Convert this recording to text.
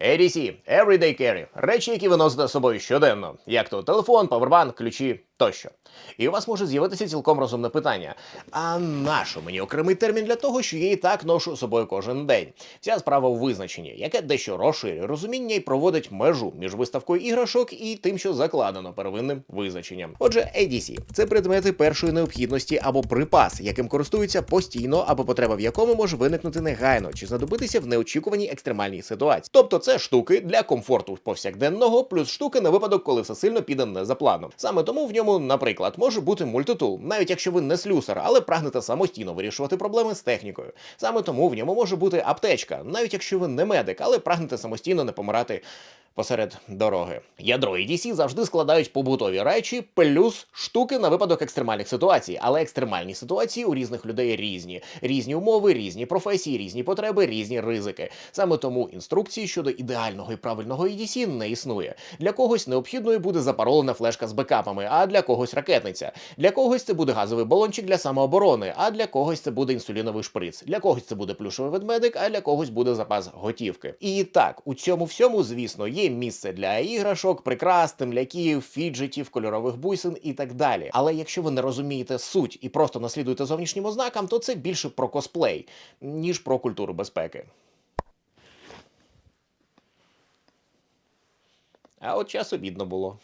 ADC – Everyday Carry – речі, які ви носите з собою щоденно, як то телефон, павербанк, ключі тощо. І у вас може з'явитися цілком розумне питання: а нащо мені окремий термін для того, що я і так ношу з собою кожен день? Вся справа у визначенні, яке дещо розширює розуміння і проводить межу між виставкою іграшок і тим, що закладено первинним визначенням. Отже, ADC – це предмети першої необхідності або припас, яким користуються постійно, або потреба в якому може виникнути негайно чи знадобитися в неочікуваній екстремальній ситуації. Тобто, це штуки для комфорту повсякденного, плюс штуки на випадок, коли все сильно піде не за планом. Саме тому в ньому, наприклад, може бути мультитул, навіть якщо ви не слюсар, але прагнете самостійно вирішувати проблеми з технікою. Саме тому в ньому може бути аптечка, навіть якщо ви не медик, але прагнете самостійно не помирати. Посеред дороги ядро EDC завжди складають побутові речі, плюс штуки на випадок екстремальних ситуацій. Але екстремальні ситуації у різних людей різні, різні умови, різні професії, різні потреби, різні ризики. Саме тому інструкції щодо ідеального і правильного EDC не існує. Для когось необхідною буде запаролена флешка з бекапами, а для когось ракетниця. Для когось це буде газовий балончик для самооборони, а для когось це буде інсуліновий шприц. Для когось це буде плюшовий ведмедик, а для когось буде запас готівки. І так, у цьому всьому, звісно, є місце для іграшок, прикрас, темляків, фіджетів, кольорових бусин і так далі. Але якщо ви не розумієте суть і просто наслідуєте зовнішнім ознакам, то це більше про косплей, ніж про культуру безпеки. А от часу бідно було.